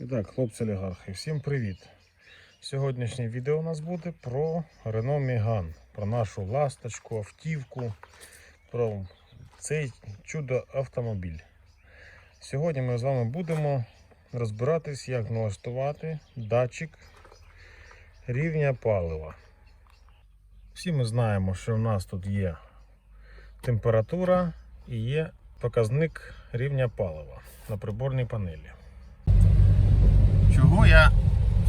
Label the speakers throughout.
Speaker 1: І так, хлопці олігархи, всім привіт! Сьогоднішнє відео у нас буде про Renault Megane, про нашу ласточку, автівку, про цей чудо автомобіль. Сьогодні ми з вами будемо розбиратись, як налаштувати датчик рівня палива. Всі ми знаємо, що у нас тут є температура і є показник рівня палива на приборній панелі. Чого я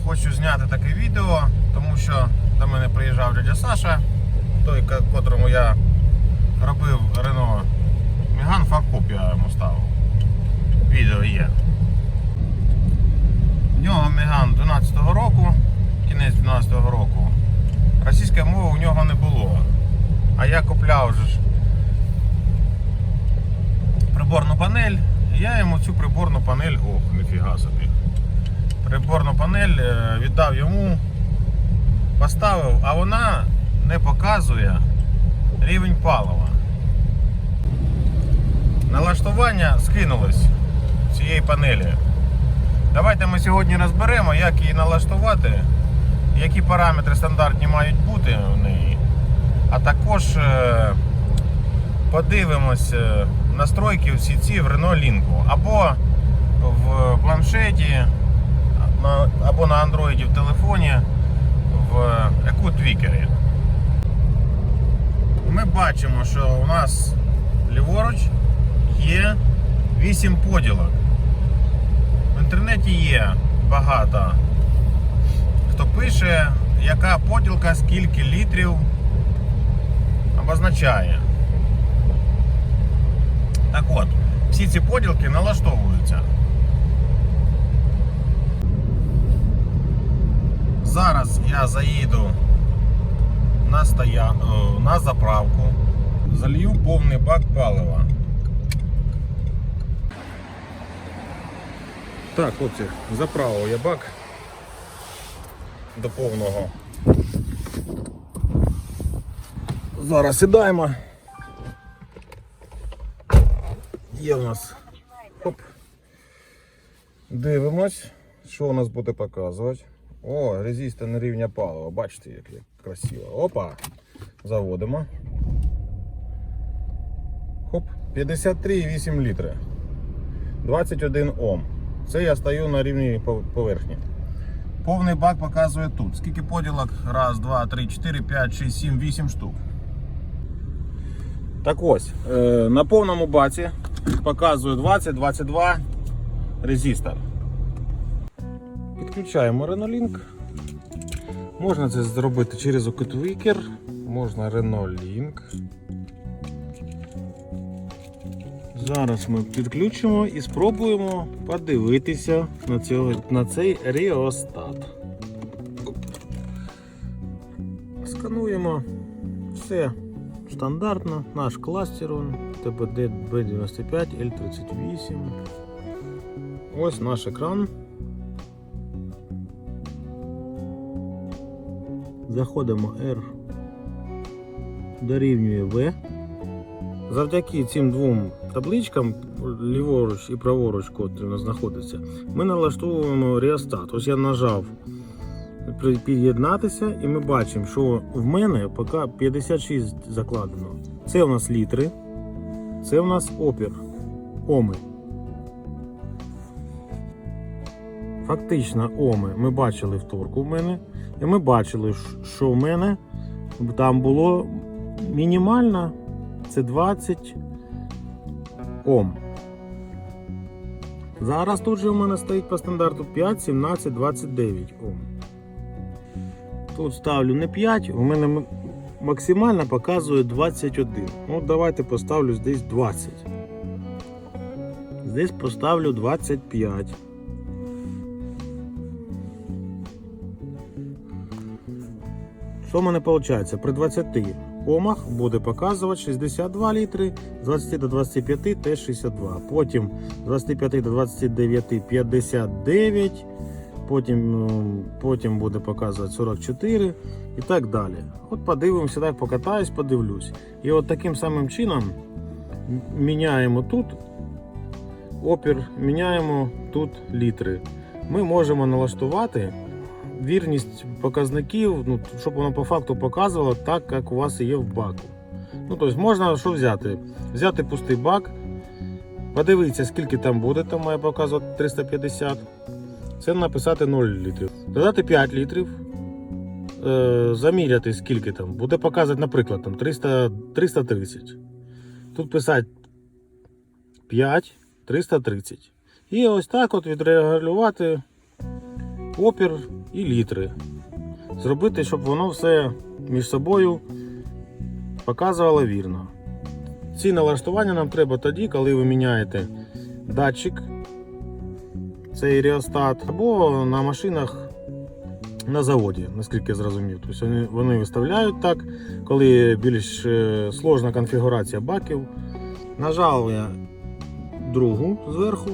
Speaker 1: хочу зняти таке відео, тому що до мене приїжджав дядя Саша, той, котрому я робив Рено Меган, фаркоп я йому ставив. Відео є. В нього Меган 12-го року, кінець 12-го року. Російської мови у нього не було. А я купляв же ж приборну панель, і я йому цю приборну панель, ох, ніфіга собі приборну панель е, віддав йому, поставив, а вона не показує рівень палива. Налаштування скинулось цієї панелі. Давайте ми сьогодні розберемо, як її налаштувати, які параметри стандартні мають бути в неї. А також е, подивимось е, настройки всі ці в Renault Link або в планшеті на, або на Android в телефоні в EQ Tweaker. Ми бачимо, що у нас ліворуч є 8 поділок. В інтернеті є багато хто пише, яка поділка скільки літрів обозначає. Так от, всі ці поділки налаштовуються. Зараз я заїду на, стоя... на заправку, залью повний бак палива. Так, хлопці, заправив я бак до повного. Зараз сідаємо. Є у нас. Хоп. Дивимось, що у нас буде показувати. О, резистор на рівня палива. Бачите, як, красиво. Опа. Заводимо. Хоп. 53,8 літри. 21 Ом. Це я стою на рівні поверхні. Повний бак показує тут. Скільки поділок? Раз, два, три, чотири, п'ять, шість, сім, вісім штук. Так ось, е, на повному баці показує 20-22 резистор. Підключаємо Renault Можна це зробити через OkTwicker, можна Renault Link. Зараз ми підключимо і спробуємо подивитися на, цього, на цей реостат. Скануємо все стандартно, наш кластер TBD B95 L38. Ось наш екран. Заходимо R дорівнює V. Завдяки цим двом табличкам, ліворуч і праворуч, котрі у нас знаходяться, ми налаштовуємо реостат. Ось я нажав під'єднатися, і ми бачимо, що в мене поки 56 закладено. Це у нас літри, це у нас опір, оми. Фактично, оми ми бачили в торку в мене. І ми бачили, що в мене там було мінімально це 20 Ом. Зараз тут же у мене стоїть по стандарту 5, 17, 29 Ом. Тут ставлю не 5, у мене максимально показує 21. Ну, давайте поставлю здесь 20. Здесь поставлю 25. Що в мене виходить? При 20 омах буде показувати 62 літри, з 20 до 25 теж 62. Потім з 25 до 29 59, потім, ну, потім буде показувати 44 і так далі. От подивимося, так покатаюсь, подивлюсь. І от таким самим чином міняємо тут опір, міняємо тут літри. ми можемо налаштувати вірність показників, ну, щоб воно по факту показувало так, як у вас є в баку. Ну, тобто можна що взяти? Взяти пустий бак, подивитися, скільки там буде, там має показувати 350. Це написати 0 літрів. Додати 5 літрів, е, заміряти, скільки там. Буде показувати, наприклад, там 300, 330. Тут писати 5, 330. І ось так от відрегулювати опір і літри. Зробити, щоб воно все між собою показувало вірно. Ці налаштування нам треба тоді, коли ви міняєте датчик, цей реостат, або на машинах на заводі, наскільки я зрозумів. Тобто вони, виставляють так, коли більш е, сложна конфігурація баків. Нажав я другу зверху.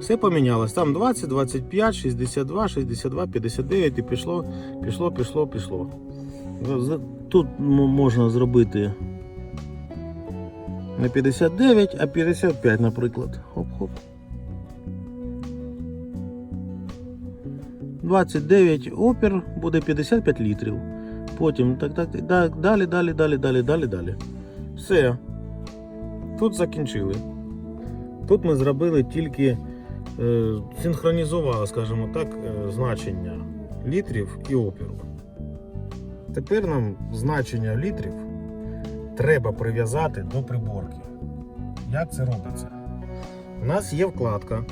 Speaker 1: Все помінялось. Там 20, 25, 62, 62, 59 і пішло, пішло, пішло, пішло. Тут можна зробити не 59, а 55, наприклад. Хоп-хоп. 29 опір буде 55 літрів. Потім так, так, так, далі, далі, далі, далі, далі, далі. Все. Тут закінчили. Тут ми зробили тільки синхронізували, скажімо так, е, значення літрів і опіру. Тепер нам значення літрів треба прив'язати до приборки. Як це робиться? У нас є вкладка.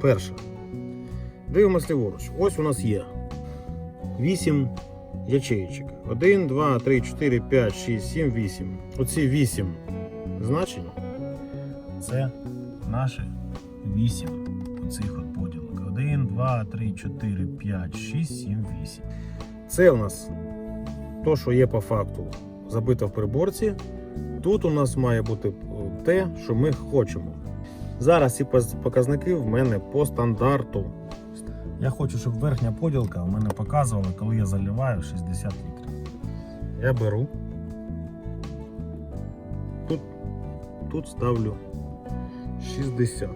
Speaker 1: Перша. Дивимося ліворуч. Ось у нас є 8 ячеїчок. 1, 2, 3, 4, 5, 6, 7, 8. Оці 8 значень це наші 8 оцих от поділок. 1, 2, 3, 4, 5, 6, 7, 8. Це у нас то, що є по факту забито в приборці. Тут у нас має бути е, те, що ми хочемо. Зараз ці показники в мене по стандарту. Я хочу, щоб верхня поділка у мене показувала, коли я заливаю 60 літрів. Я беру. Тут, тут ставлю 60.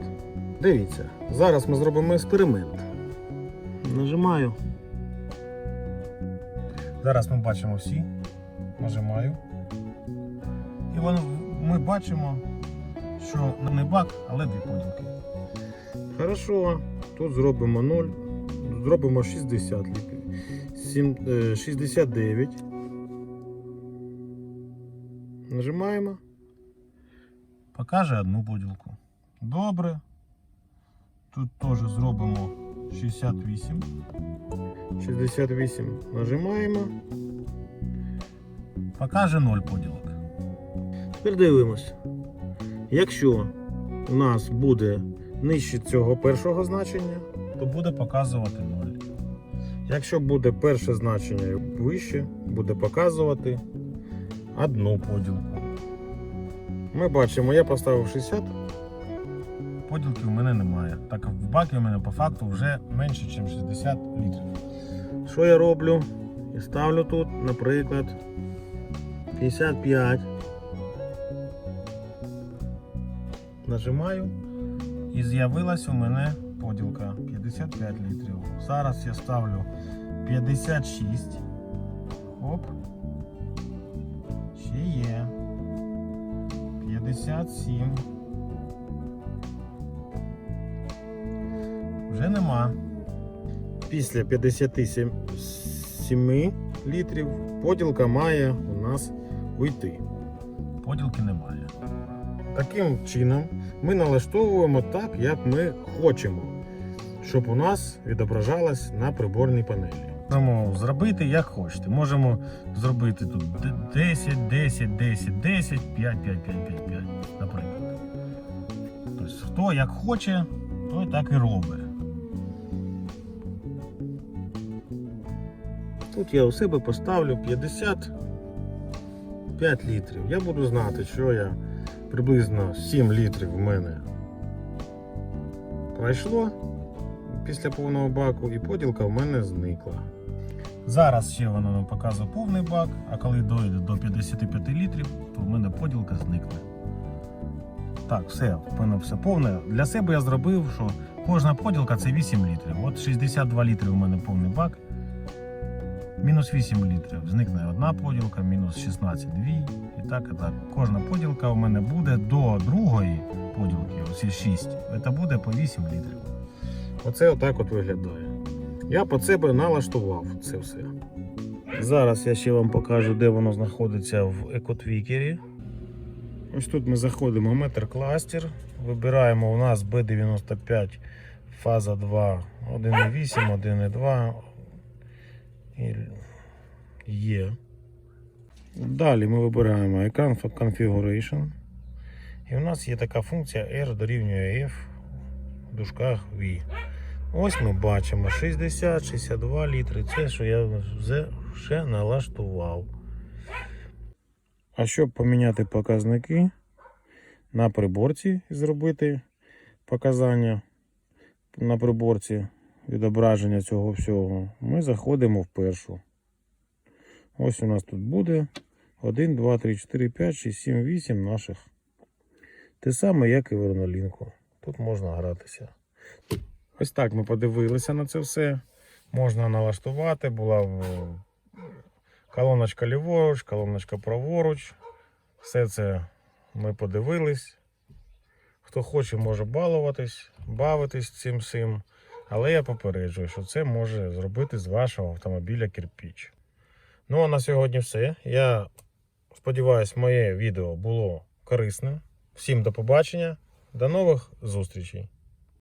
Speaker 1: Дивіться, зараз ми зробимо експеримент. Нажимаю. Зараз ми бачимо всі. Нажимаю. І ми бачимо, що не бак, але дві поділки. Хорошо, тут зробимо 0, зробимо 60 літрів. Е, 69. Нажимаємо. Покаже одну поділку. Добре. Тут теж зробимо 68. 68 нажимаємо. Покаже 0 поділок. Тепер дивимось. Якщо у нас буде нижче цього першого значення, то буде показувати 0. Якщо буде перше значення вище, буде показувати одну поділку. Ми бачимо, я поставив 60. Поділки у мене немає. Так в бакі у мене по факту вже менше, ніж 60 літрів. Що я роблю? Я ставлю тут, наприклад, 55. Нажимаю. І з'явилась у мене поділка 55 літрів. Зараз я ставлю 56. Оп. Ще є. 57. Вже нема. Після 57 літрів поділка має у нас уйти. Поділки немає. Таким чином ми налаштовуємо так, як ми хочемо, щоб у нас відображалось на приборній панелі. Можемо зробити як хочете. Можемо зробити тут 10, 10, 10, 10, 5, 5, 5, 5, 5, наприклад. Тобто, хто як хоче, той так і робить. Тут я у себе поставлю 55 літрів. Я буду знати, що я приблизно 7 літрів в мене пройшло після повного баку, і поділка в мене зникла. Зараз ще воно нам показує повний бак, а коли дойде до 55 літрів, то в мене поділка зникне. Так, все, в мене все повне. Для себе я зробив, що Кожна поділка це 8 літрів. От 62 літри у мене повний бак. Мінус 8 літрів. Зникне одна поділка, мінус 16 дві. І так, і так. Кожна поділка у мене буде до другої поділки, оці 6. Це буде по 8 літрів. Оце отак от виглядає. Я по себе налаштував це все. Зараз я ще вам покажу, де воно знаходиться в екотвікері. Ось тут ми заходимо в метр кластер. Вибираємо у нас B95 фаза 2, 1,8, 1,2 і є. Далі ми вибираємо екран Configuration. І у нас є така функція R дорівнює F в дужках V. Ось ми бачимо 60-62 літри. Це що я вже ще налаштував. А щоб поміняти показники на приборці зробити показання на приборці відображення цього всього, ми заходимо в першу. Ось у нас тут буде 1, 2, 3, 4, 5, 6, 7, 8 наших. Те саме, як і в Ренолінку. Тут можна гратися. Ось так ми подивилися на це все. Можна налаштувати. Була колоночка ліворуч, колоночка праворуч. Все це ми подивились. Хто хоче, може балуватись, бавитись цим всім. Але я попереджую, що це може зробити з вашого автомобіля кирпіч. Ну а на сьогодні все. Я сподіваюся, моє відео було корисне. Всім до побачення, до нових зустрічей.